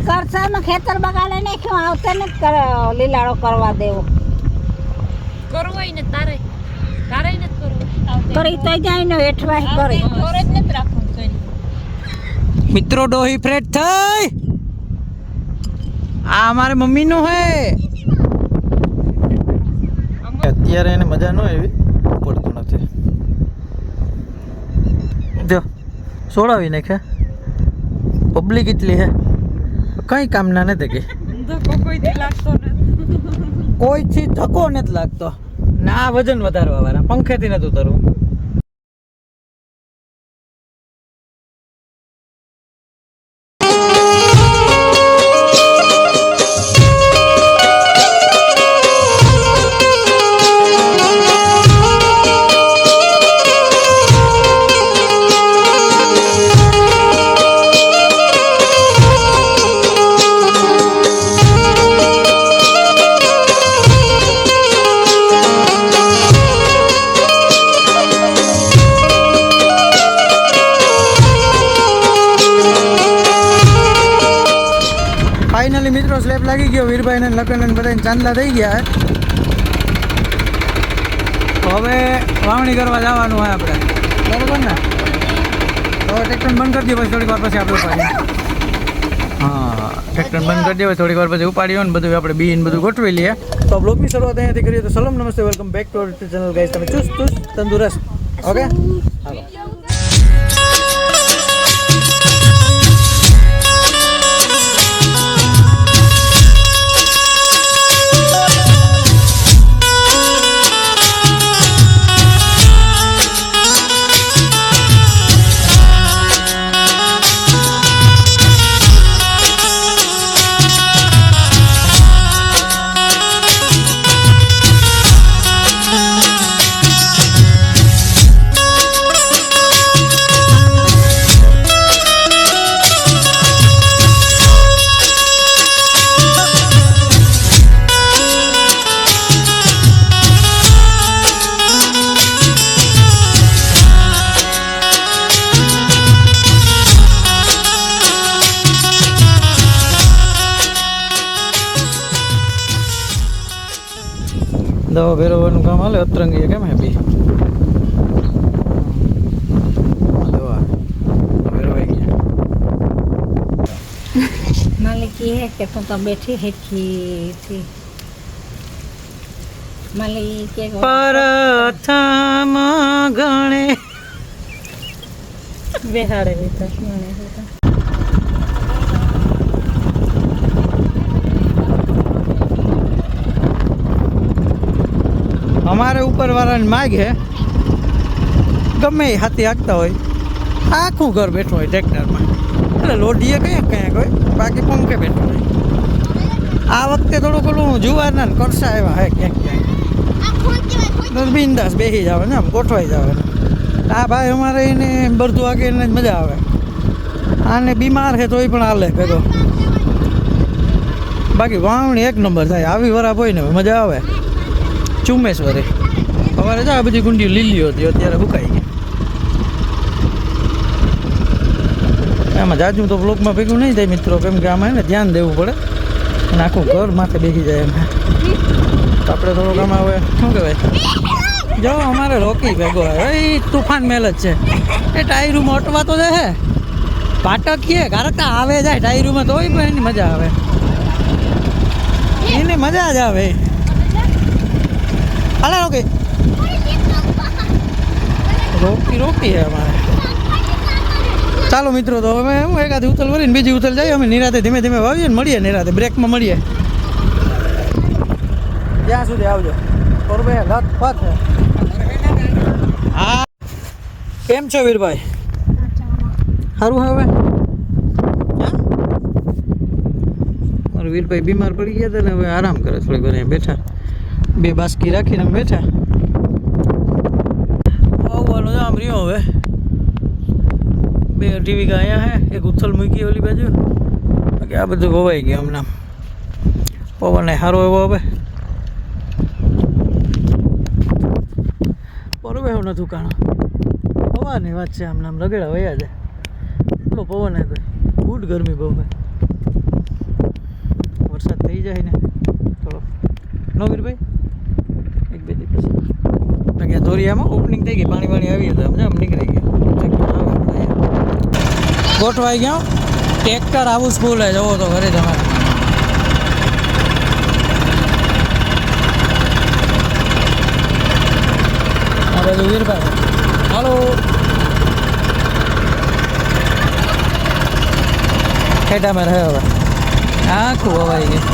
કરસામાં ખેતર બગાડે નાખ્યું આવતે ને કર- લીલાડો કરવા દેવો. કરવું ને તારે. તારે ને કરવું કરી તો જાય ને હેઠવાય કરી. ઘરે જ નથી રાખવું કરી. મિત્રો ડોહી ફ્રેટ થઈ. આ અમારી મમ્મીનું હે. અત્યારે એને મજા ન એવી પડતું નથી. જો સોડાવી નાખે. પબ્લિક એટલી હે. કઈ કામના નથી કે? કોઈથી લાગતો નથી. કોઈથી ધક્કો નથી લાગતો. ને આ વજન વધારવા વાળા પંખેથી નથી ઉતરવું. બધાને ચાંદલા થઈ ગયા હવે વાવણી કરવા જવાનું હોય આપણે. બરોબર ને? તો ટ્રેક્ટર બંધ કરી દઈએ પછી થોડીક વાર પછી આપણે ઉપાડીએ. હા ટ્રેક્ટર બંધ કરી દઈએ થોડીક વાર પછી ઉપાડીએ ને બધું આપણે બી ને બધું ગોઠવી લઈએ. તો બ્લોગની શરૂઆત અહીંયાથી કરીએ તો સલમ નમસ્તે welcome back to channel guys તમે ચુસ્ત ચુસ્ત તંદુરસ્ત. ઓકે હાલો. દવા ભેરવવાનું કામ હાલે? અતરંગી કેમ હે બી? દવા ફેરવાઈ ગયા. માલિક હે કે તું તો બેઠી હેઠી થી માલિક કે પ્રથમ ગણે. બેહાડે બેઠા અમારે ઉપરવાળાની માગ હે ગમે એ હાથી હાંકતા હોય. આખું ઘર બેઠું હોય ટ્રેક્ટરમાં. એટલે લોઢીએ ક્યાંક ક્યાંક હોય, બાકી પંખે બેઠું હોય. આ વખતે થોડુંક ઓલું જુવારના ને કરશા એવા હે ક્યાંક ક્યાંક. બિંદાસ બેસી જાવે ને, આમ ગોઠવાઈ જાવે આ ભાઈ અમારે એને બધું આગે એને જ મજા આવે. આને બીમાર છે તોય પણ હાલે ભેગો. બાકી વાવણી એક નંબર થાય, આવી વરાપ હોય ને, મજા આવે. ચુમેશ્વરી. સવારે તો આ બધી ગુંડીઓ લીલીઓ હતી, અત્યારે સુકાઈ ગઈ. એમાં જાજુ તો બ્લોકમાં ભેગું નહીં થાય મિત્રો, કેમ કે આમાં એને ધ્યાન દેવું પડે. અને આખું ઘર માથે બેસી જાય એમ. આપણે થોડુંક આમાં હવે, શું કહેવાય? જો, અમારે રોકી ભેગો એ તુફાન મેલ જ છે. એ ટાયરૂમાં અટવા તો જાય પાટકીએ કારકા આવે જાય. ટાયરૂમાં તોય પણ એની મજા આવે. એને મજા જ આવે. હાલે રોકી રોકી રોકી હે અમારે. ચાલો મિત્રો, તો હવે હું એકાદી ઉતલ વળીને બીજી ઉતલ જઈએ. અમે નિરાતે ધીમે ધીમે વાવીએ ને મળીએ નિરાતે. બ્રેકમાં મળીએ. ત્યાં સુધી આવજો. કોરબે લત પત હા. કેમ છો વીરભાઈ? સારું હવે? મારો વીરભાઈ બીમાર પડી ગયા હતા ને હવે આરામ કરે થોડીક ઘરે બેઠા. બે બાસ્કી રાખીને બેઠા. આવવાનું આમ રહ્યો હવે. બે અઢી વીઘા અહીંયા હે, એક ઉથલ મૂકી ઓલી બાજુ. બાકી આ બધું વવાઈ ગયું હમણાં. પવન સારો એવો હવે. બરોબર એવું નથી કાણા પવનની વાત છે આમ નામ રગડા વયા છે એટલો પવન હે ગુડ ગરમી બહુ વરસાદ થઈ જાય ને થોડો નો વીરભાઈ એક બે ઓપનિંગ થઈ ગઈ પાણી પાણી આવી હતું સમજો આમ નીકળી ગયું આવે. ગોઠવાઈ ગયો. ટ્રેક્ટર હાઉસફુલ હે જવો તો ઘરે તમારે આ વીરભાઈ. હાલો. ખેટામાં રહ્યો હવે. આખું હવાઈ ગયું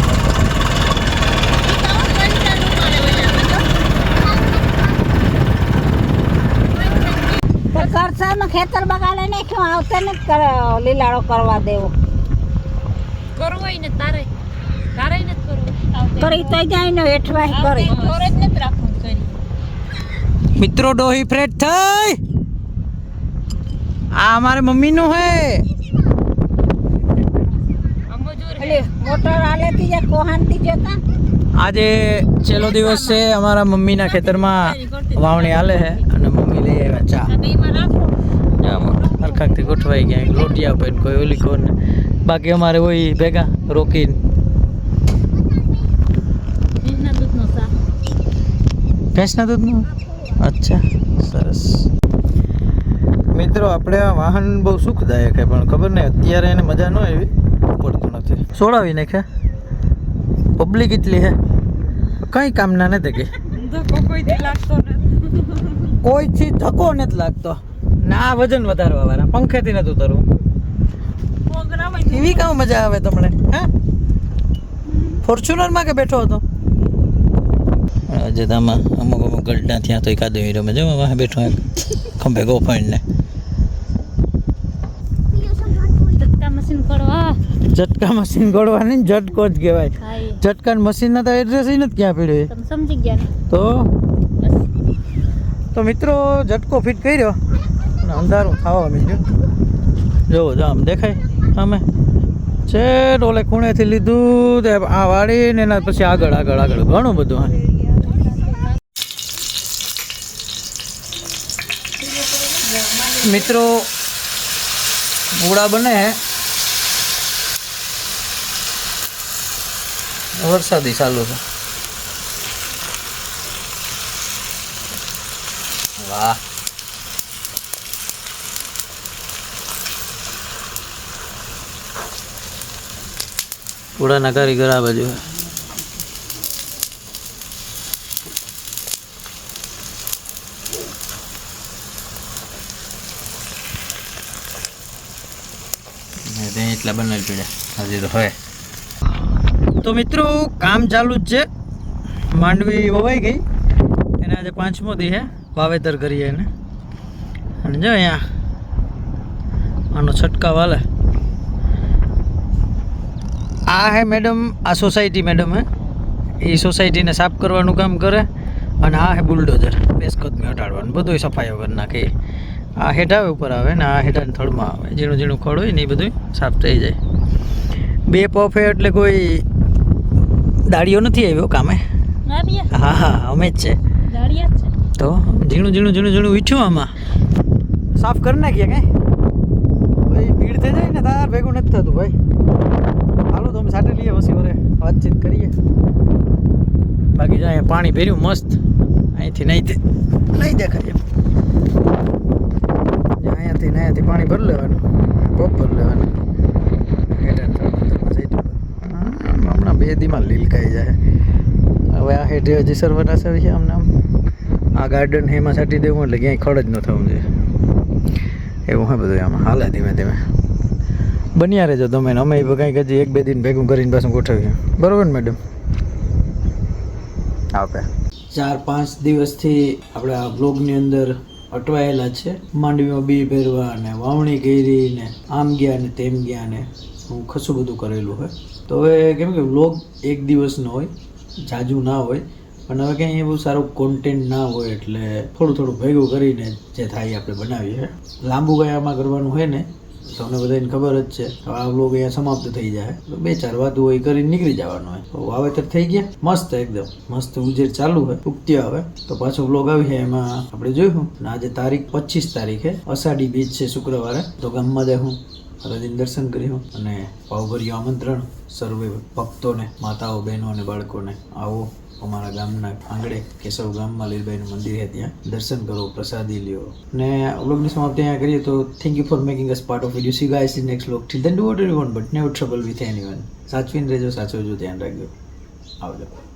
તો કરસાનું ખેતર બગાડે નાખ્યું આવતે ને લીલાડો કરવા દેવો. કરવો ને તારે તારે ને કરવો કરી તો જાય ને હેઠવાય કરી. ઘરે જ નથી રાખવું કરી. મિત્રો ડોહી ફ્રેટ થઈ. આ અમારે મમ્મીનું હે. મોટર આલેથી જે કોહાનથી જતા આજે છેલ્લો દિવસ છે અમારા મમ્મીના ખેતરમાં વાવણી હાલે છે અને મમ્મી લઈ આવ્યા ચા. એમાં ગોઠવાઈ ગયા. એક લોટિયા આપે ને કોઈ ઓલી કોને. બાકી અમારે હોય ભેગા રોકીને. ભેંસના દૂધનું અચ્છા સરસ. મિત્રો આપણે આ વાહન બહુ સુખદાયક છે પણ ખબર નહીં અત્યારે એને મજા ન આવી. પડતું નથી. સોડાવી નાખે પબ્લિક એટલી હે કંઈ કામના નથી કે. કોઈથી ધક્કો નથી લાગતો. ના વજન વધારવા વાળા પંખેથી નથી ઉતરવું એવી કામ મજા આવે તમને હે? ફોર્ચ્યુનરમાં કે બેઠો હતો? જતામાં અમુક અમુક ગઢડા ત્યાં તો એકાદો હીરો મજા આવે વાહ બેઠો એક ખંભે ગોફાઈને મશીન ઝટકા મશીન ગોળવા ને ઝટકો જ કહેવાય. ઝટકા મશીન મશીનના તો એડ્રેસ નથી ક્યાં પડ્યો સમજી ગયા તો? તો મિત્રો ઝટકો ફિટ કર્યો? અને અંધારું થવા માંડ્યું. જોવો જો, આમ દેખાય? અમે છે ઓલે ખૂણેથી લીધું તે આ વાળીને એના પછી આગળ આગળ આગળ. ઘણું બધું, હા. મિત્રો પૂડા બને. વરસાદી ચાલુ છે. વાહ. પૂડાના કારીગર આ બાજુ. એટલા બનાવી પડ્યા. હજી તો હોય. તો મિત્રો કામ ચાલુ જ છે. માંડવી વવાઈ ગઈ. એને આજે પાંચમો દી હે. વાવેતર કરીએ એને. અને જો અહીંયા આનો છંટકાવ હાલે. આ હે મેડમ આ સોસાયટી મેડમ હે. એ સોસાયટીને સાફ કરવાનું કામ કરે અને આ હે બુલડોઝર પેસ્કોતમે હટાડવાનું. બધું સફાઈઓ કરી નાખે. આ હેઠા ઉપર આવે ને આ હેઠાને થડમાં આવે. ઝીણું ઝીણું ખડ હોય ને એ બધું સાફ થઈ જાય. બે પફ એટલે કોઈ દાડીઓ નથી આવ્યો કામે? હા હા અમે જ છે. દાડિયા જ છે. તો ઝીણું ઝીણું ઝીણું ઝીણું ઈચ્છું આમાં? સાફ કરી નાખીએ કાંઈ ભાઈ ભીડ થઈ જાય ને તાર ભેગું નથી થતું ભાઈ. હાલો તો લઈએ પછી વરે વાતચીત કરીએ. બાકી જો અહીંયા પાણી ભર્યું મસ્ત. અહીંથી નહીં નહીં દેખાય અહીંયાથી અહીંયાથી પાણી ભરી લેવાનું. પપ ભરી લેવાનું હમણાં બે દીમાં લીલકાઈ જાય. હવે આ હેઠે હજી સર્વનાશ આવી છે આમને આમ આ ગાર્ડન એમાં છાંટી દેવું એટલે ક્યાંય ખડ જ ન થવું જોઈએ. એવું હા બધું આમાં. હાલે ધીમે ધીમે. બન્યા રહેજો તમે અમે કંઈક હજી એક બે દિન ભેગું કરીને પાછું ગોઠવીએ. બરોબર ને મેડમ આપે. ચાર પાંચ દિવસથી આપણે આ બ્લોગની અંદર અટવાયેલા છે. માંડવીમાં બી પહેરવા અને વાવણી કરી ને આમ ગયા ને તેમ ગયા ને હું ખસું બધું કરેલું હોય. તો હવે કેમ કે વ્લોગ એક દિવસનો હોય, જાજુ ના હોય. પણ હવે કંઈ એવું સારું કોન્ટેન્ટ ના હોય એટલે થોડું થોડું ભેગું કરીને જે થાય આપણે બનાવીએ. લાંબુ કંઈ આમાં કરવાનું હોય ને તમને બધાને ખબર જ છે. આ વ્લોગ અહીંયા સમાપ્ત થઈ જાય. તો બે ચાર વાતો હોય કરીને નીકળી જવાનું હોય. તો વાવેતર થઈ ગયા. મસ્ત એકદમ. મસ્ત ઉજેર ચાલુ હોય. ઉગત્યા આવે તો પાછો વ્લોગ આવી છે એમાં આપણે જોયું. અને આજે તારીખ પચીસ તારીખે. અષાઢી બીજ છે શુક્રવારે. તો ગામમાં જવું માતાજીને દર્શન કર્યું. અને ભાવભર્યું આમંત્રણ. સર્વે ભક્તોને, માતાઓ બહેનો અને બાળકોને. આવો. અમારા ગામના આંગણે કેશવ ગામમાં લીલબાઈનું મંદિર છે ત્યાં. દર્શન કરો, પ્રસાદી લ્યો. ને વ્લોગની સમાપ્તિ અહીંયા કરીએ તો thank you for making us part of video see guys in next વ્લોગથી then do what you want but never trouble with anyone સાચવીને રહેજો, સાચવજો, ધ્યાન રાખજો. આવજો.